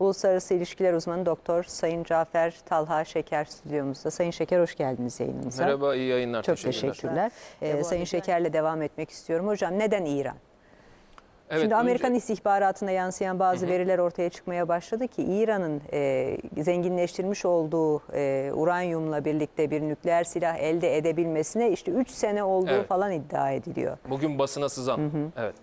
Uluslararası İlişkiler Uzmanı Doktor Sayın Cafer Talha Şeker stüdyomuzda. Sayın Şeker hoş geldiniz yayınımıza. Merhaba, iyi yayınlar. Çok teşekkürler. teşekkürler. Ee, Sayın Şeker'le devam etmek istiyorum. Hocam neden İran? Evet, Şimdi Amerikan önce- istihbaratına yansıyan bazı veriler ortaya çıkmaya başladı ki İran'ın e, zenginleştirmiş olduğu e, uranyumla birlikte bir nükleer silah elde edebilmesine işte 3 sene olduğu Evet. falan iddia ediliyor. bugün basına sızan. Evet.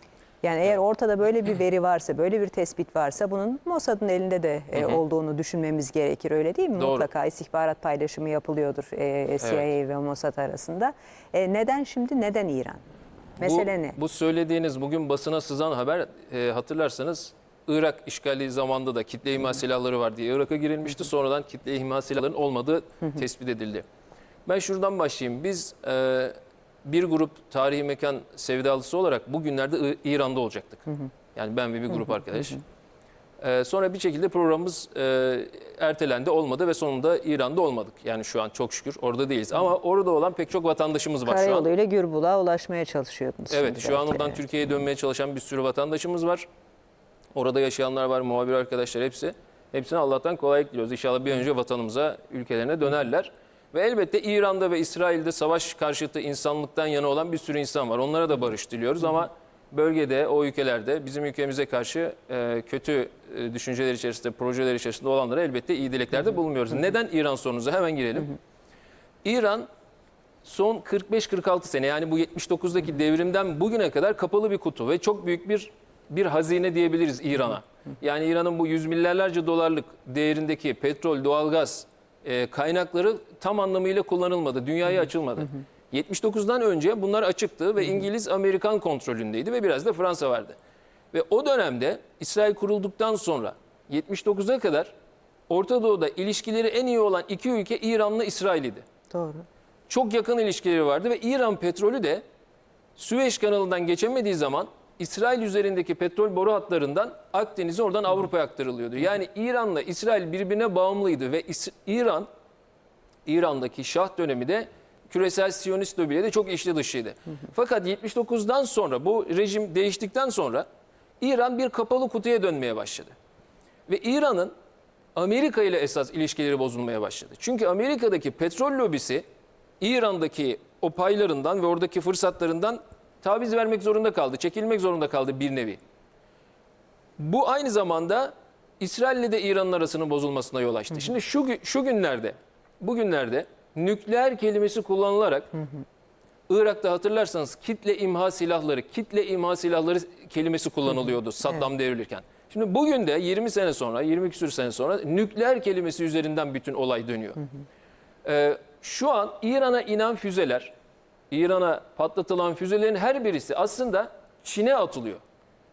Yani eğer ortada böyle bir veri varsa, böyle bir tespit varsa bunun Mossad'ın elinde de e, olduğunu düşünmemiz gerekir öyle değil mi? Doğru. Mutlaka istihbarat paylaşımı yapılıyordur e, CIA ve Mossad arasında. E, neden şimdi, neden İran? Mesele bu, ne? Bu söylediğiniz bugün basına sızan haber e, hatırlarsanız Irak işgali zamanında da kitle imha silahları var diye Irak'a girilmişti. Sonradan kitle imha silahlarının olmadığı tespit edildi. Ben şuradan başlayayım. Biz e, bir grup tarihi mekan sevdalısı olarak bugünlerde İran'da olacaktık. Yani ben ve bir grup arkadaş. E, sonra bir şekilde programımız e, ertelendi, olmadı ve sonunda İran'da olmadık. Yani şu an çok şükür orada değiliz. Ama orada olan pek çok vatandaşımız var şu an. Karayoluyla Gürbul'a ulaşmaya çalışıyordunuz. Evet şu an oradan Evet. Türkiye'ye dönmeye çalışan bir sürü vatandaşımız var. Orada yaşayanlar var, muhabir arkadaşlar hepsi. Hepsine Allah'tan kolaylık diliyoruz. İnşallah bir önce vatanımıza, ülkelerine dönerler. Ve elbette İran'da ve İsrail'de savaş karşıtı insanlıktan yana olan bir sürü insan var. Onlara da barış diliyoruz ama bölgede, o ülkelerde bizim ülkemize karşı e, kötü e, düşünceler içerisinde, projeler içerisinde olanlara elbette iyi dileklerde bulunmuyoruz. Neden İran sorunuza hemen girelim. İran son 45-46 sene yani bu 79'daki devrimden bugüne kadar kapalı bir kutu ve çok büyük bir bir hazine diyebiliriz İran'a. Yani İran'ın bu yüz milyarlarca dolarlık değerindeki petrol, doğalgaz e, kaynakları tam anlamıyla kullanılmadı. Dünyaya açılmadı. 79'dan önce bunlar açıktı ve İngiliz Amerikan kontrolündeydi ve biraz da Fransa vardı. Ve o dönemde İsrail kurulduktan sonra 79'a kadar Orta Doğu'da ilişkileri en iyi olan iki ülke İran'la İsrail'idi Doğru. çok yakın ilişkileri vardı ve İran petrolü de Süveyş kanalından geçemediği zaman İsrail üzerindeki petrol boru hatlarından Akdeniz'e oradan Avrupa'ya aktarılıyordu. Yani İran'la İsrail birbirine bağımlıydı ve İran İran'daki Şah dönemi de küresel Siyonist lobiyle de çok içli dışıydı. Fakat 79'dan sonra bu rejim değiştikten sonra İran bir kapalı kutuya dönmeye başladı. Ve İran'ın Amerika ile esas ilişkileri bozulmaya başladı. Çünkü Amerika'daki petrol lobisi İran'daki o paylarından ve oradaki fırsatlarından taviz vermek zorunda kaldı, çekilmek zorunda kaldı bir nevi. Bu aynı zamanda İsrail ile de İran'ın arasının bozulmasına yol açtı. Şimdi şu şu günlerde, bugünlerde nükleer kelimesi kullanılarak Irak'ta hatırlarsanız kitle imha silahları, kitle imha silahları kelimesi kullanılıyordu Saddam devrilirken. Şimdi bugün de 20 sene sonra, 20 küsür sene sonra nükleer kelimesi üzerinden bütün olay dönüyor. Ee, şu an İran'a inen füzeler, İran'a patlatılan füzelerin her birisi aslında Çin'e atılıyor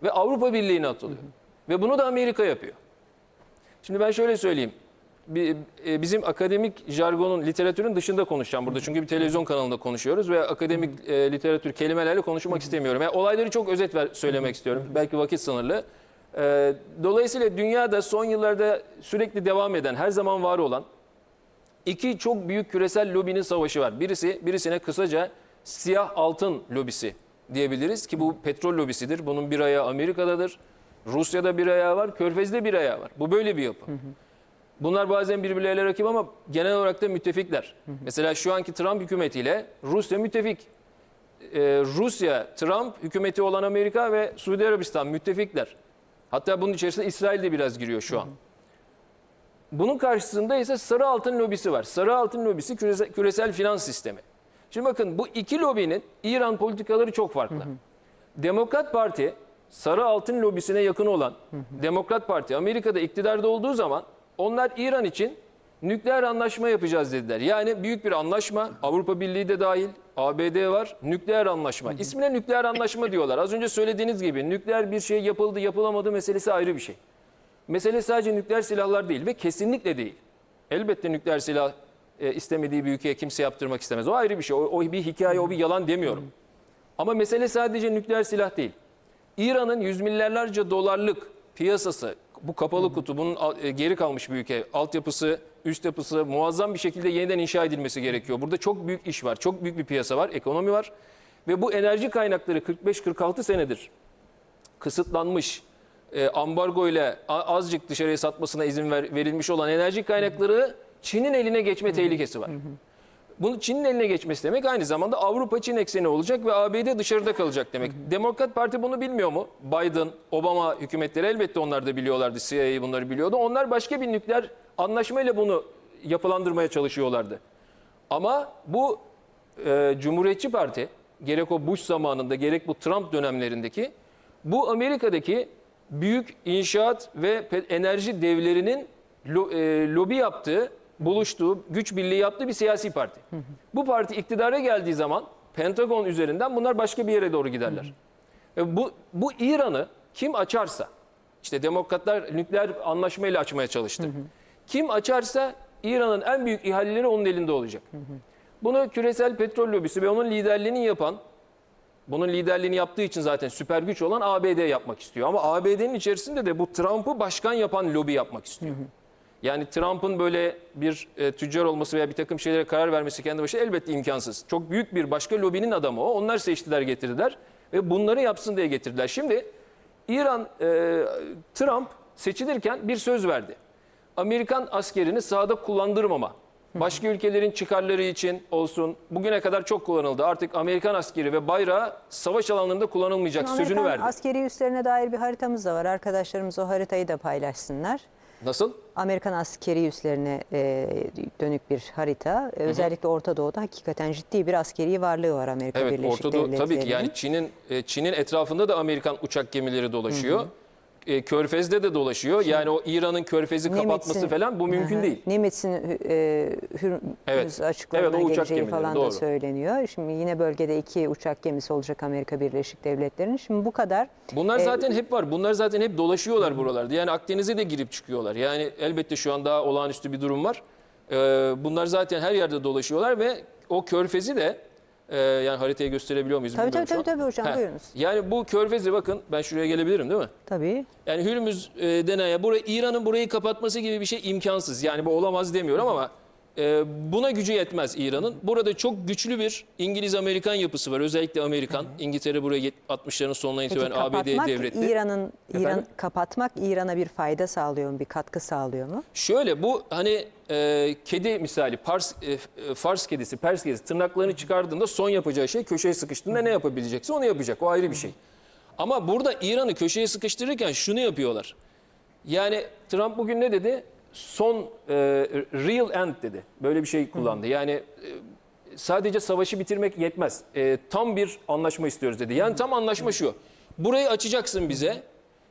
ve Avrupa Birliği'ne atılıyor. Ve bunu da Amerika yapıyor. Şimdi ben şöyle söyleyeyim. E, Bizim akademik jargonun, literatürün dışında konuşacağım burada. Çünkü bir televizyon kanalında konuşuyoruz ve akademik e, literatür kelimelerle konuşmak istemiyorum. Yani olayları çok özet ver, söylemek istiyorum. Belki vakit sınırlı. E, Dolayısıyla dünyada son yıllarda sürekli devam eden, her zaman var olan iki çok büyük küresel lobinin savaşı var. Birisi birisine kısaca siyah altın lobisi diyebiliriz ki bu petrol lobisidir. Bunun bir ayağı Amerika'dadır. Rusya'da bir ayağı var, Körfez'de bir ayağı var. Bu böyle bir yapı. Bunlar bazen birbirleriyle rakip ama genel olarak da müttefikler. Mesela şu anki Trump hükümetiyle Rusya müttefik. Ee, Rusya, Trump hükümeti olan Amerika ve Suudi Arabistan müttefikler. Hatta bunun içerisinde İsrail de biraz giriyor şu an. Bunun karşısında ise sarı altın lobisi var. Sarı altın lobisi küresel, küresel finans sistemi. Şimdi bakın bu iki lobinin İran politikaları çok farklı. Demokrat Parti sarı altın lobisine yakın olan Demokrat Parti Amerika'da iktidarda olduğu zaman onlar İran için nükleer anlaşma yapacağız dediler. Yani büyük bir anlaşma Avrupa Birliği de dahil ABD var nükleer anlaşma. İsmine nükleer anlaşma diyorlar. Az önce söylediğiniz gibi nükleer bir şey yapıldı yapılamadı meselesi ayrı bir şey. Mesele sadece nükleer silahlar değil ve kesinlikle değil. Elbette nükleer silah e, istemediği bir ülkeye kimse yaptırmak istemez. O ayrı bir şey. O, o bir hikaye, o bir yalan demiyorum. Ama mesele sadece nükleer silah değil. İran'ın yüz milyarlarca dolarlık piyasası, bu kapalı kutu, bunun e, geri kalmış bir ülke. Altyapısı, üst yapısı muazzam bir şekilde yeniden inşa edilmesi gerekiyor. Burada çok büyük iş var, çok büyük bir piyasa var, ekonomi var. Ve bu enerji kaynakları 45-46 senedir kısıtlanmış, e, ambargo ile azıcık dışarıya satmasına izin ver- verilmiş olan enerji kaynakları Çin'in eline geçme tehlikesi var. Bunu Çin'in eline geçmesi demek aynı zamanda Avrupa Çin ekseni olacak ve ABD dışarıda kalacak demek. Demokrat Parti bunu bilmiyor mu? Biden, Obama hükümetleri elbette onlar da biliyorlardı. CIA bunları biliyordu. Onlar başka bir nükleer anlaşmayla bunu yapılandırmaya çalışıyorlardı. Ama bu e, Cumhuriyetçi Parti gerek o Bush zamanında gerek bu Trump dönemlerindeki bu Amerika'daki büyük inşaat ve enerji devlerinin lo- e, lobi yaptığı, buluştuğu, güç birliği yaptığı bir siyasi parti. Bu parti iktidara geldiği zaman Pentagon üzerinden bunlar başka bir yere doğru giderler. E, bu, bu İran'ı kim açarsa, işte demokratlar nükleer anlaşmayla açmaya çalıştı. Kim açarsa İran'ın en büyük ihaleleri onun elinde olacak. Bunu küresel petrol lobisi ve onun liderliğini yapan, bunun liderliğini yaptığı için zaten süper güç olan ABD yapmak istiyor. Ama ABD'nin içerisinde de bu Trump'ı başkan yapan lobi yapmak istiyor. Yani Trump'ın böyle bir e, tüccar olması veya bir takım şeylere karar vermesi kendi başına elbette imkansız. Çok büyük bir başka lobinin adamı o. Onlar seçtiler getirdiler ve bunları yapsın diye getirdiler. Şimdi İran, e, Trump seçilirken bir söz verdi. Amerikan askerini sahada kullandırmama. Başka ülkelerin çıkarları için olsun. Bugüne kadar çok kullanıldı. Artık Amerikan askeri ve bayrağı savaş alanlarında kullanılmayacak sözünü Amerikan verdi. askeri üslerine dair bir haritamız da var. Arkadaşlarımız o haritayı da paylaşsınlar. Nasıl? Amerikan askeri üslerine e, dönük bir harita. E, Özellikle Orta Doğu'da hakikaten ciddi bir askeri varlığı var Amerika Evet Birleşik Orta Doğu Devletleri'nin. tabii ki yani Çin'in e, Çin'in etrafında da Amerikan uçak gemileri dolaşıyor. E, Körfez'de de dolaşıyor. Yani o İran'ın Körfez'i kapatması falan bu mümkün Hı hı. değil. Nimit'in e, Hürmüz Evet. açıklarına Evet, geleceği gemileri, falan da doğru. söyleniyor. Şimdi yine bölgede iki uçak gemisi olacak Amerika Birleşik Devletleri'nin. Şimdi bu kadar Bunlar E, zaten hep var. Bunlar zaten hep dolaşıyorlar buralarda. Yani Akdeniz'e de girip çıkıyorlar. Yani elbette şu an daha olağanüstü bir durum var. E, bunlar zaten her yerde dolaşıyorlar ve o Körfez'i de e, yani haritayı gösterebiliyor muyuz? Tabii, tabii, tabii, tabii hocam, Heh. buyurunuz. Yani bu Körfez'i bakın ben şuraya gelebilirim değil mi? tabii Yani Hürmüz e, denen ya burayı İran'ın burayı kapatması gibi bir şey imkansız. Yani bu olamaz demiyorum ama e, buna gücü yetmez İran'ın. Burada çok güçlü bir İngiliz-Amerikan yapısı var. Özellikle Amerikan. İngiltere buraya yet- 60'ların sonuna itibaren ABD'ye devretti. İran'ın İran kapatmak İran'a bir fayda sağlıyor mu? Bir katkı sağlıyor mu? Şöyle bu hani e, kedi misali Pars, e, e, Fars kedisi, Pers kedisi tırnaklarını çıkardığında son yapacağı şey köşeye sıkıştığında ne yapabilecekse onu yapacak. O ayrı bir şey. Ama burada İran'ı köşeye sıkıştırırken şunu yapıyorlar. Yani Trump bugün ne dedi? Son e, real end dedi. Böyle bir şey kullandı. Yani e, sadece savaşı bitirmek yetmez. E, tam bir anlaşma istiyoruz dedi. Yani tam anlaşma şu. Burayı açacaksın bize.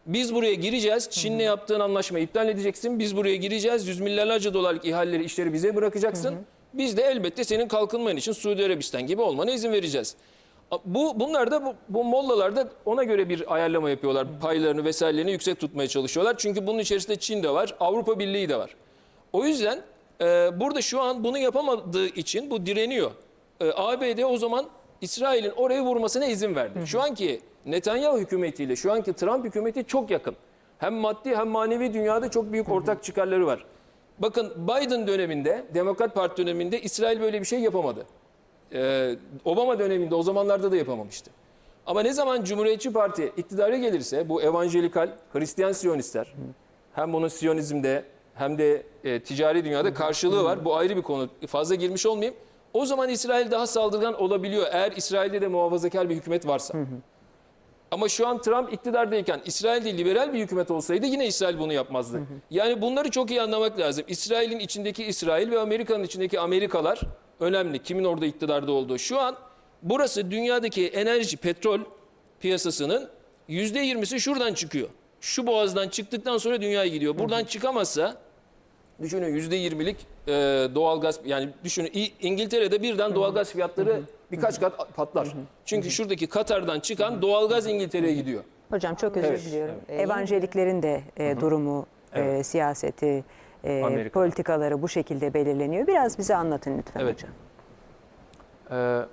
Biz buraya gireceğiz. Çin'le yaptığın anlaşmayı iptal edeceksin. Biz buraya gireceğiz. Yüz milyarlarca dolarlık ihaleleri, işleri bize bırakacaksın. Biz de elbette senin kalkınman için Suudi Arabistan gibi olmana izin vereceğiz. Bu bunlar da bu, bu mollalar da ona göre bir ayarlama yapıyorlar. Paylarını vesairelerini yüksek tutmaya çalışıyorlar. Çünkü bunun içerisinde Çin de var, Avrupa Birliği de var. O yüzden e, burada şu an bunu yapamadığı için bu direniyor. E, ABD o zaman İsrail'in oraya vurmasına izin verdi. Şu anki Netanyahu hükümetiyle şu anki Trump hükümeti çok yakın. Hem maddi hem manevi dünyada çok büyük ortak çıkarları var. Bakın Biden döneminde, Demokrat Parti döneminde İsrail böyle bir şey yapamadı. Ee, Obama döneminde o zamanlarda da yapamamıştı. Ama ne zaman Cumhuriyetçi Parti iktidara gelirse bu evangelikal Hristiyan Siyonistler hem bunun Siyonizmde hem de e, ticari dünyada karşılığı var. Bu ayrı bir konu. Fazla girmiş olmayayım. O zaman İsrail daha saldırgan olabiliyor eğer İsrail'de de muhafazakar bir hükümet varsa. Ama şu an Trump iktidardayken İsrail'de liberal bir hükümet olsaydı yine İsrail bunu yapmazdı. Yani bunları çok iyi anlamak lazım. İsrail'in içindeki İsrail ve Amerika'nın içindeki Amerikalar önemli. Kimin orada iktidarda olduğu. Şu an burası dünyadaki enerji, petrol piyasasının %20'si şuradan çıkıyor. Şu boğazdan çıktıktan sonra dünyaya gidiyor. Buradan çıkamazsa Düşünün %20'lik e, doğalgaz yani düşünün İngiltere'de birden doğalgaz fiyatları birkaç kat patlar. Çünkü şuradaki Katar'dan çıkan doğalgaz İngiltere'ye gidiyor. Hocam çok özür Evet, diliyorum. Evangeliklerin de e, durumu, e, siyaseti, e, Amerika'da. politikaları bu şekilde belirleniyor. Biraz bize anlatın lütfen Evet. hocam. Ee,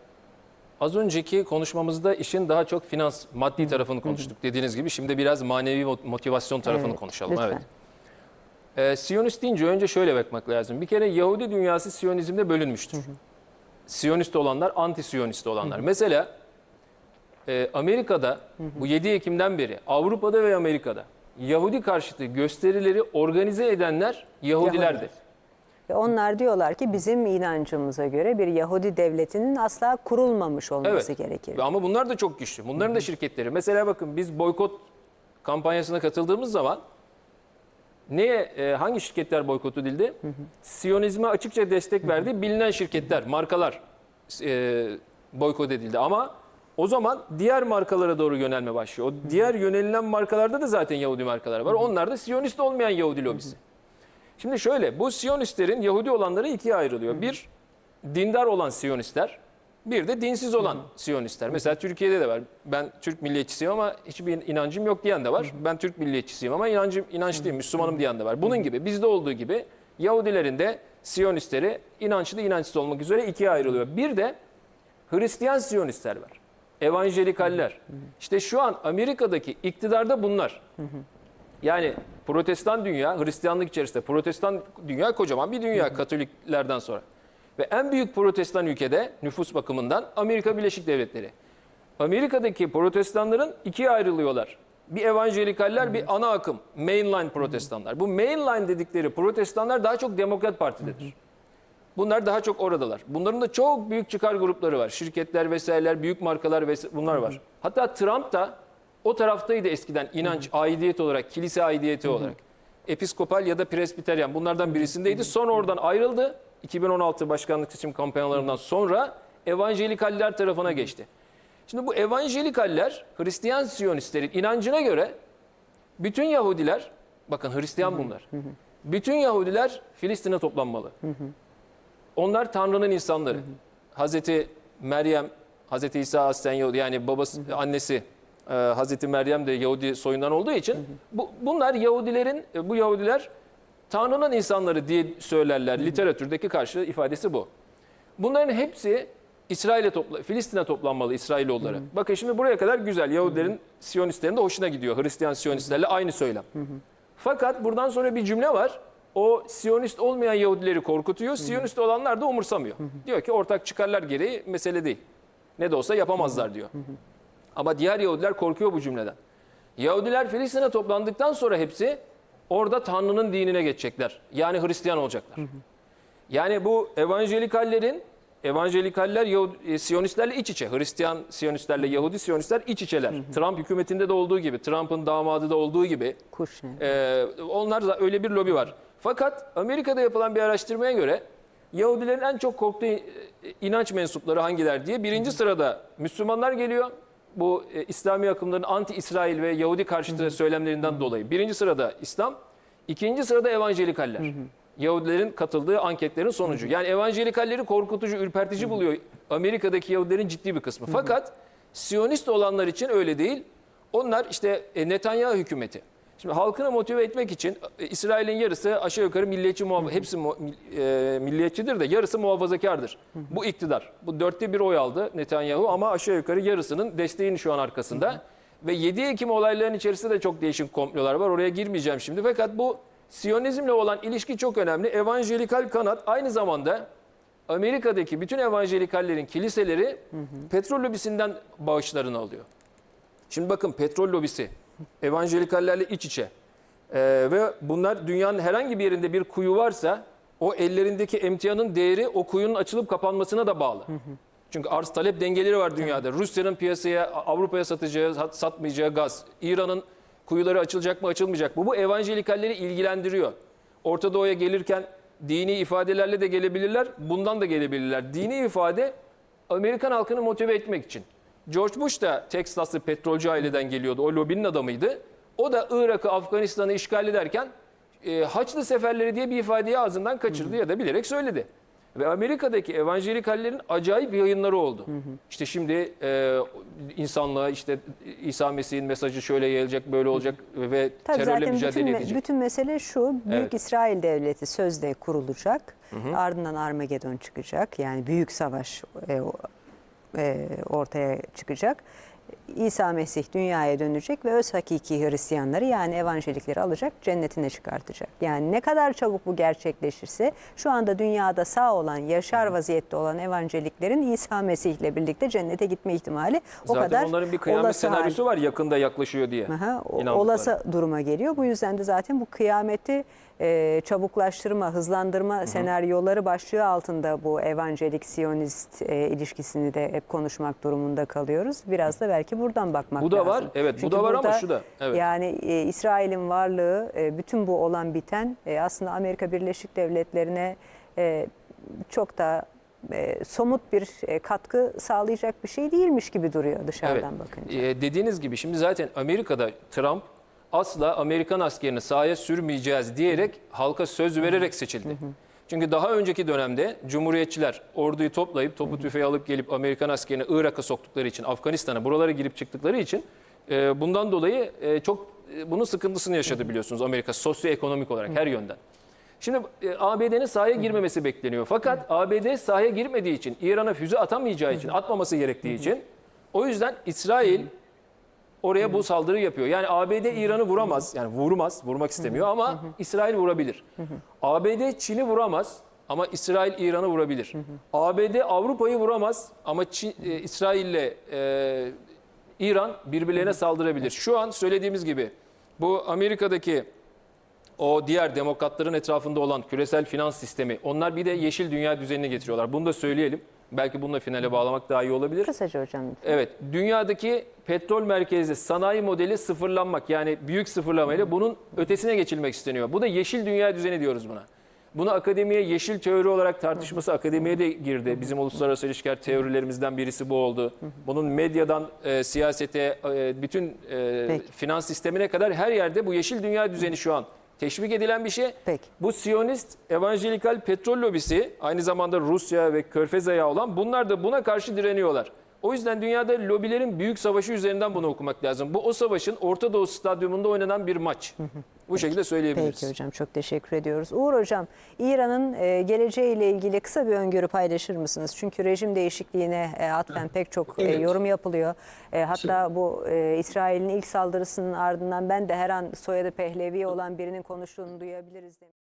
az önceki konuşmamızda işin daha çok finans, maddi tarafını konuştuk dediğiniz gibi. Şimdi biraz manevi mo- motivasyon tarafını Evet, konuşalım. lütfen. Evet. Ee, Siyonist deyince önce şöyle bakmak lazım. Bir kere Yahudi dünyası Siyonizmde bölünmüştür. Siyonist olanlar, anti-Siyonist olanlar. Mesela e, Amerika'da bu 7 Ekim'den beri Avrupa'da ve Amerika'da Yahudi karşıtı gösterileri organize edenler Yahudilerdi. Yahudiler. Ve onlar diyorlar ki bizim inancımıza göre bir Yahudi devletinin asla kurulmamış olması gerekir. Ama bunlar da çok güçlü. Bunların da şirketleri. Mesela bakın biz boykot kampanyasına katıldığımız zaman neye e, hangi şirketler boykot edildi? Siyonizme açıkça destek verdiği bilinen şirketler, markalar e, boykot edildi. Ama o zaman diğer markalara doğru yönelme başlıyor. O diğer yönelilen markalarda da zaten Yahudi markalar var. Onlar da Siyonist olmayan Yahudi lobisi. Şimdi şöyle, bu Siyonistlerin Yahudi olanları ikiye ayrılıyor. Bir, dindar olan Siyonistler, bir de dinsiz olan Siyonistler. Mesela Türkiye'de de var. Ben Türk milliyetçisiyim ama hiçbir inancım yok diyen de var. Ben Türk milliyetçisiyim ama inancım inançlıyım, Müslümanım diyen de var. Bunun gibi bizde olduğu gibi Yahudilerin de Siyonistleri inançlı inançsız olmak üzere ikiye ayrılıyor. Bir de Hristiyan Siyonistler var. Evangelikaller. İşte şu an Amerika'daki iktidarda bunlar. Yani protestan dünya, Hristiyanlık içerisinde protestan dünya kocaman bir dünya Katoliklerden sonra. Ve en büyük protestan ülkede nüfus bakımından Amerika Birleşik Devletleri. Amerika'daki protestanların ikiye ayrılıyorlar. Bir evangelikaller, bir ana akım, mainline protestanlar. Bu mainline dedikleri protestanlar daha çok Demokrat Parti'dedir. Bunlar daha çok oradalar. Bunların da çok büyük çıkar grupları var. Şirketler vesaireler, büyük markalar vs. bunlar var. Hatta Trump da o taraftaydı eskiden inanç, aidiyet olarak, kilise aidiyeti olarak. Episkopal ya da presbiteryan bunlardan birisindeydi. Sonra oradan ayrıldı. 2016 başkanlık seçim kampanyalarından sonra evangelikaller tarafına geçti. Şimdi bu evangelikaller Hristiyan Siyonistlerin inancına göre bütün Yahudiler, bakın Hristiyan bunlar. Bütün Yahudiler Filistin'e toplanmalı. Onlar Tanrı'nın insanları. Hazreti Meryem, Hazreti İsa aslen Yahudi yani babası, annesi e, Hazreti Meryem de Yahudi soyundan olduğu için bu, bunlar Yahudilerin, e, bu Yahudiler Tanrı'nın insanları diye söylerler. Literatürdeki karşı ifadesi bu. Bunların hepsi İsrail'e topla, Filistin'e toplanmalı İsrailoğulları. Bakın şimdi buraya kadar güzel. Yahudilerin, Siyonistlerin de hoşuna gidiyor. Hristiyan Siyonistlerle aynı söylem. Fakat buradan sonra bir cümle var. O Siyonist olmayan Yahudileri korkutuyor. Siyonist olanlar da umursamıyor. Diyor ki ortak çıkarlar gereği mesele değil. Ne de olsa yapamazlar diyor. Ama diğer Yahudiler korkuyor bu cümleden. Yahudiler Filistin'e toplandıktan sonra hepsi orada Tanrı'nın dinine geçecekler. Yani Hristiyan olacaklar. Yani bu evanjelikallerin evanjelikaller Yahudi, e, Siyonistlerle iç içe. Hristiyan Siyonistlerle Yahudi Siyonistler iç içeler. Trump hükümetinde de olduğu gibi, Trump'ın damadı da olduğu gibi Kuşne. ee, onlar da öyle bir lobi var. Fakat Amerika'da yapılan bir araştırmaya göre Yahudilerin en çok korktuğu e, inanç mensupları hangiler diye birinci sırada Müslümanlar geliyor. Bu e, İslami akımların anti-İsrail ve Yahudi karşıtı söylemlerinden dolayı. Birinci sırada İslam, ikinci sırada evangelikaller. Yahudilerin katıldığı anketlerin sonucu. Yani evanjelikalleri korkutucu, ürpertici buluyor Amerika'daki Yahudilerin ciddi bir kısmı. Fakat Siyonist olanlar için öyle değil. Onlar işte e, Netanyahu hükümeti. Şimdi halkını motive etmek için e, İsrail'in yarısı aşağı yukarı milliyetçi muhafa- hepsi mu- e, milliyetçidir de yarısı muhafazakardır. Bu iktidar. Bu dörtte bir oy aldı Netanyahu ama aşağı yukarı yarısının desteğini şu an arkasında. Ve 7 Ekim olaylarının içerisinde de çok değişik komplolar var. Oraya girmeyeceğim şimdi. Fakat bu Siyonizmle olan ilişki çok önemli. Evangelikal kanat aynı zamanda Amerika'daki bütün evanjelikallerin kiliseleri petrol lobisinden bağışlarını alıyor. Şimdi bakın petrol lobisi evanjelikallerle iç içe. Ee, ve bunlar dünyanın herhangi bir yerinde bir kuyu varsa o ellerindeki emtianın değeri o kuyunun açılıp kapanmasına da bağlı. Çünkü arz talep dengeleri var dünyada. Rusya'nın piyasaya Avrupa'ya satacağı, sat- satmayacağı gaz, İran'ın kuyuları açılacak mı açılmayacak mı? Bu evanjelikalleri ilgilendiriyor. Orta Doğu'ya gelirken dini ifadelerle de gelebilirler, bundan da gelebilirler. Dini ifade Amerikan halkını motive etmek için. George Bush da Teksaslı petrolcü aileden geliyordu. O lobinin adamıydı. O da Irak'ı, Afganistan'ı işgal ederken e, Haçlı Seferleri diye bir ifadeyi ağzından kaçırdı ya da bilerek söyledi. Ve Amerika'daki evanjelikallerin acayip yayınları oldu. İşte şimdi e, insanlığa işte İsa Mesih'in mesajı şöyle yayılacak, böyle olacak ve Tabii terörle zaten mücadele bütün, edecek. bütün mesele şu. Büyük Evet. İsrail Devleti sözde kurulacak. Ardından Armagedon çıkacak. Yani büyük savaş e, e, ortaya çıkacak. İsa Mesih dünyaya dönecek ve öz hakiki Hristiyanları yani evangelikleri alacak, cennetine çıkartacak. Yani ne kadar çabuk bu gerçekleşirse şu anda dünyada sağ olan, yaşar vaziyette olan evangeliklerin İsa Mesih ile birlikte cennete gitme ihtimali o Zaten kadar onların bir kıyamet hal- senaryosu var yakında yaklaşıyor diye. Aha, olası duruma geliyor. Bu yüzden de zaten bu kıyameti e, çabuklaştırma, hızlandırma senaryoları başlığı altında bu evangelik siyonist e, ilişkisini de hep konuşmak durumunda kalıyoruz. Biraz da belki buradan bakmak Bu da lazım. var, evet, bu Çünkü da var ama şu da, evet. Yani e, İsrail'in varlığı, e, bütün bu olan biten e, aslında Amerika Birleşik Devletleri'ne e, çok da e, somut bir e, katkı sağlayacak bir şey değilmiş gibi duruyor dışarıdan bakınca. Ee, dediğiniz gibi şimdi zaten Amerika'da Trump asla Amerikan askerini sahaya sürmeyeceğiz diyerek halka söz vererek seçildi. Çünkü daha önceki dönemde Cumhuriyetçiler orduyu toplayıp topu tüfeği alıp gelip Amerikan askerini Irak'a soktukları için, Afganistan'a buralara girip çıktıkları için e, bundan dolayı e, çok e, bunun sıkıntısını yaşadı biliyorsunuz Amerika sosyoekonomik olarak her yönden. Şimdi e, ABD'nin sahaya girmemesi bekleniyor. Fakat ABD sahaya girmediği için, İran'a füze atamayacağı için, atmaması gerektiği için o yüzden İsrail oraya bu saldırı yapıyor. Yani ABD İran'ı vuramaz. Yani vurmaz, vurmak istemiyor ama İsrail vurabilir. ABD Çin'i vuramaz ama İsrail İran'ı vurabilir. ABD Avrupa'yı vuramaz ama Çin, e, İsrail'le e, İran birbirlerine saldırabilir. Şu an söylediğimiz gibi bu Amerika'daki o diğer demokratların etrafında olan küresel finans sistemi onlar bir de yeşil dünya düzenini getiriyorlar. Bunu da söyleyelim. Belki bununla finale bağlamak daha iyi olabilir. Kısaca hocam. Evet, dünyadaki petrol merkezli sanayi modeli sıfırlanmak yani büyük sıfırlamayla bunun ötesine geçilmek isteniyor. Bu da yeşil dünya düzeni diyoruz buna. Bunu akademiye yeşil teori olarak tartışması akademiye de girdi. Bizim uluslararası ilişkiler teorilerimizden birisi bu oldu. Bunun medyadan e, siyasete, e, bütün e, Peki. finans sistemine kadar her yerde bu yeşil dünya düzeni şu an teşvik edilen bir şey. Peki. Bu Siyonist evangelikal petrol lobisi aynı zamanda Rusya ve Körfez ayağı olan bunlar da buna karşı direniyorlar. O yüzden dünyada lobilerin büyük savaşı üzerinden bunu okumak lazım. Bu o savaşın Orta Doğu stadyumunda oynanan bir maç. Bu şekilde söyleyebiliriz. Peki hocam çok teşekkür ediyoruz. Uğur hocam İran'ın e, geleceğiyle ilgili kısa bir öngörü paylaşır mısınız? Çünkü rejim değişikliğine e, atfen pek çok e, Evet. yorum yapılıyor. E, hatta bu e, İsrail'in ilk saldırısının ardından ben de her an soyadı Pehlevi olan birinin konuştuğunu duyabiliriz. demiş.